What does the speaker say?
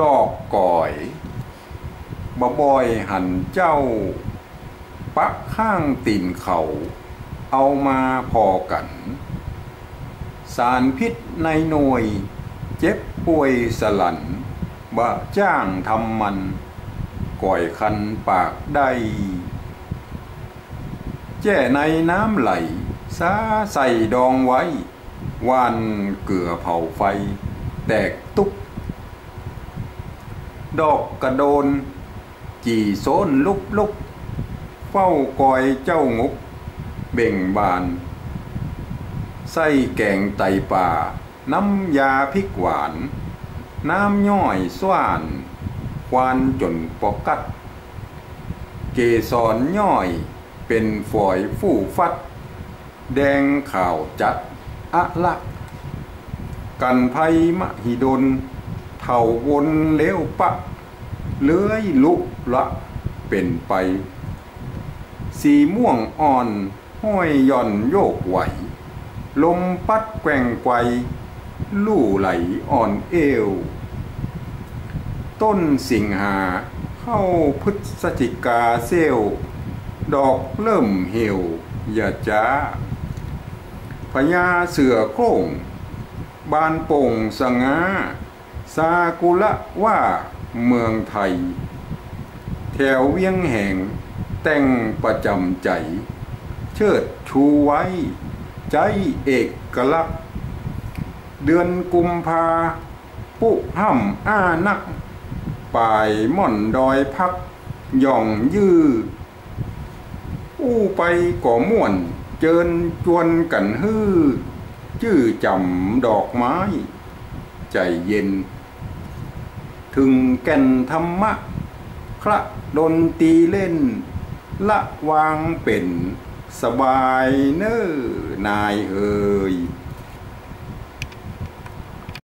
ดอกก่อยบะบอยหันเจ้าปะข้างตีนเขา เอามาพอกัน สารพิษในหน่วย เจ็บป่วยสลันบะจ้างทำมัน ก่อยคันปากได้แจ้ในน้ำไหลซาใส่ดองไว้ วานเกลือเผาไฟ แตกตุก ดอกกระโดน จีโซนลุกลุกเฝ้ากอยเจ้างุก เบ่งบาน ไส้แกงไตป่า น้ำยาพริกหวาน น้ำย่อยสว่าน ควานจนปอกัด เกสรย่อยเป็นฝอยฟู่ฟัด แดงข่าวจัดอะละ กันภัยมหิดล เท่าวนเลี้ยวปะ เลื้อยลุละเป็นไป สีม่วงอ่อน ห้อยย่อนโยกไหว ลมปัดแกว่งไกวลู่ไหลอ่อนเอว ต้นสิงหาเข้าพฤศจิกาเซลดอกเริ่มเหี่ยวอย่าจ้าพญาเสือโคร่ง บานโป่งสง่า ซากุระว่าเมืองไทย แถวเวียงแห่ง แต่งประจำใจ เชิดชูไว้ ใจเอกลักษณ์ เดือนกุมภา ปุห้ำอ้านัก ป่ายม่อนดอยพัก ย่องยื้ออู้ไปก่อม่วน เจินจวนกันฮื้อจื้อจำดอกไม้ ใจเย็น ถึงแก่นธรรมะคระดนตีเล่น ละวางเป็นสบายเน้อนายเอ่ย